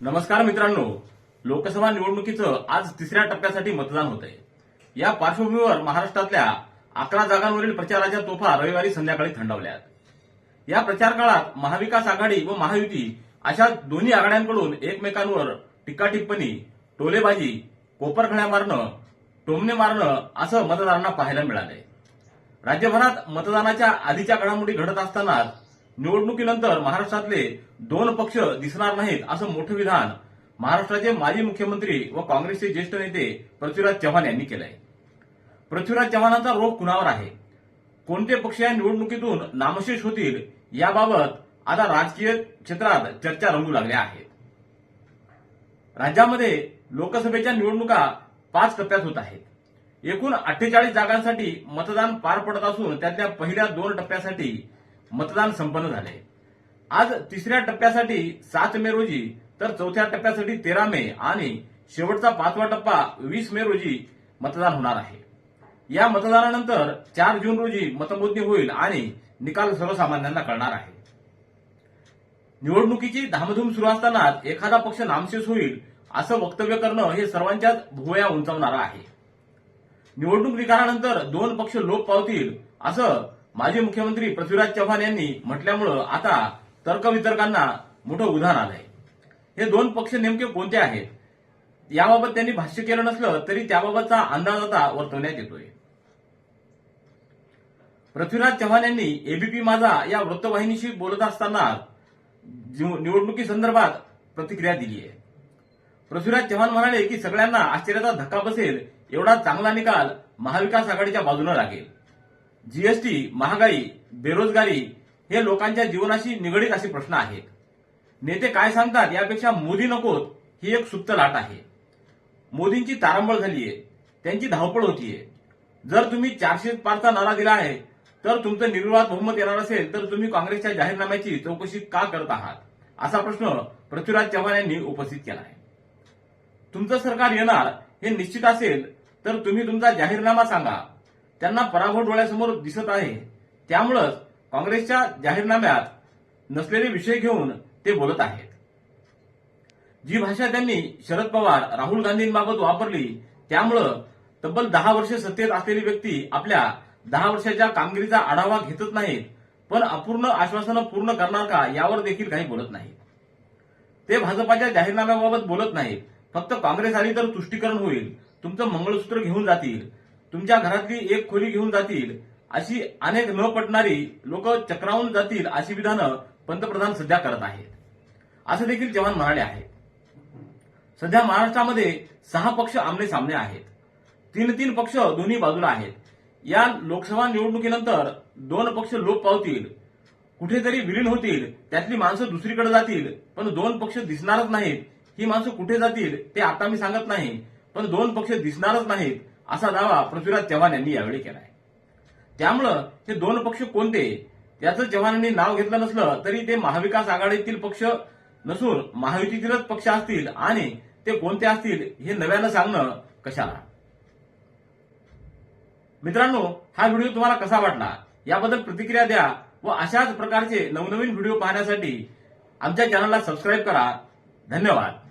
नमस्कार मित्रांनो. लोकसभा निवडणुकीचं आज तिसऱ्या टप्प्यासाठी मतदान होत आहे या पार्श्वभूमीवर महाराष्ट्रातल्या अकरा जागांवरील प्रचाराच्या तोफा रविवारी संध्याकाळी थंडावल्यात. या प्रचार काळात महाविकास आघाडी व महायुती अशा दोन्ही आघाड्यांकडून एकमेकांवर टीका टिप्पणी टोलेबाजी कोपरखळ्या मारणं टोमणे मारणं असं मतदारांना पाहायला मिळालंय. राज्यभरात मतदानाच्या आधीच्या घडामोडी घडत असतानाच निवडणुकीनंतर महाराष्ट्रातले दोन पक्ष दिसणार नाहीत असं मोठं विधान महाराष्ट्राचे माजी मुख्यमंत्री व काँग्रेसचे ज्येष्ठ नेते पृथ्वीराज चव्हाण यांनी केलंय. पृथ्वीराज चव्हाणांचा रोख कुणावर आहे? कोणते पक्ष या निवडणुकीतून नामशेष होतील? याबाबत आता राजकीय क्षेत्रात चर्चा रंगू लागल्या आहेत. राज्यामध्ये लोकसभेच्या निवडणुका पाच टप्प्यात होत आहेत. एकूण अठ्ठेचाळीस जागांसाठी मतदान पार पडत असून त्यातल्या पहिल्या दोन टप्प्यासाठी मतदान संपन्न झाले. आज तिसऱ्या टप्प्यासाठी सात मे रोजी तर चौथ्या टप्प्यासाठी तेरा मे आणि शेवटचा पाचवा टप्पा वीस मे रोजी मतदान होणार आहे. या मतदानानंतर चार जून रोजी मतमोजणी होईल आणि निकाल सर्वसामान्यांना कळणार आहे. निवडणुकीची धामधूम सुरू असतानाच एखादा पक्ष नामशेष होईल असं वक्तव्य करणं हे सर्वांच्याच भुवया उंचावणारं आहे. निवडणूक निकालानंतर दोन पक्ष लोप पावतील असं माजी मुख्यमंत्री पृथ्वीराज चव्हाण यांनी म्हटल्यामुळं आता तर्कवितर्कांना मोठं उदाहरण आलंय. हे दोन पक्ष नेमके कोणते आहेत? याबाबत त्यांनी भाष्य केलं नसलं तरी त्याबाबतचा अंदाज आता वर्तवण्यात येतोय. पृथ्वीराज चव्हाण यांनी एबीपी माझा या वृत्तवाहिनीशी बोलत असताना निवडणुकीसंदर्भात प्रतिक्रिया दिली आहे. पृथ्वीराज चव्हाण म्हणाले की सगळ्यांना आश्चर्याचा धक्का बसेल एवढा चांगला निकाल महाविकास आघाडीच्या बाजूने लागेल. जीएसटी महागाई बेरोजगारी हे लोकांच्या जीवनाशी निगडीत असे प्रश्न आहेत. नेते काय सांगतात यापेक्षा मोदी नकोत ही एक सुप्त लाट आहे. मोदींची तारंबळ झालीय त्यांची धावपळ होतीये. जर तुम्ही चारशे पारचा नारा दिला आहे तर तुमचं निर्विवाद बहुमत येणार असेल तर तुम्ही काँग्रेसच्या जाहीरनाम्याची चौकशी का करत आहात? असा प्रश्न पृथ्वीराज चव्हाण यांनी उपस्थित केला आहे तुमचं सरकार येणार हे निश्चित असेल तर तुम्ही तुमचा जाहीरनामा सांगा. त्यांना पराभव डोळ्यासमोर दिसत आहे. त्यामुळंच काँग्रेसच्या जाहीरनाम्यात नसलेले विषय घेऊन ते बोलत आहेत. जी भाषा त्यांनी शरद पवार राहुल गांधींबाबत वापरली त्यामुळं तब्बल दहा वर्ष सत्तेत असलेली व्यक्ती आपल्या दहा वर्षाच्या कामगिरीचा आढावा घेतच नाहीत पण अपूर्ण आश्वासनं पूर्ण करणार का यावर देखील काही बोलत नाहीत. ते भाजपाच्या जाहीरनाम्याबाबत बोलत नाहीत. फक्त काँग्रेस आली तर तुष्टीकरण होईल. तुमचं मंगळसूत्र घेऊन जातील. तुमच्या घरातली एक खोली घेऊन जातील अशी अनेक न पटणारी लोक चक्रावून जातील अशी विधानं पंतप्रधान सध्या करत आहेत. असं देखील चव्हाण म्हणाले आहेत. सध्या महाराष्ट्रामध्ये सहा पक्ष आमने सामने आहेत. तीन तीन पक्ष दोन्ही बाजूला आहेत. या लोकसभा निवडणुकीनंतर दोन पक्ष लोप पावतील. कुठेतरी विलीन होतील त्यातली माणसं दुसरीकडे जातील पण दोन पक्ष दिसणारच नाहीत. ही माणसं कुठे जातील ते आता मी सांगत नाही पण दोन पक्ष दिसणारच नाहीत. असा दावा पृथ्वीराज चव्हाण यांनी यावेळी केला आहे त्यामुळं हे दोन पक्ष कोणते? याचं चव्हाणांनी नाव घेतलं नसलं तरी ते महाविकास आघाडीतील पक्ष नसून महायुतीतीलच पक्ष असतील आणि ते कोणते असतील हे नव्यानं सांगणं कशाला? मित्रांनो हा व्हिडिओ तुम्हाला कसा वाटला? याबद्दल प्रतिक्रिया द्या व अशाच प्रकारचे नवनवीन व्हिडिओ पाहण्यासाठी आमच्या चॅनलला सबस्क्राईब करा. धन्यवाद.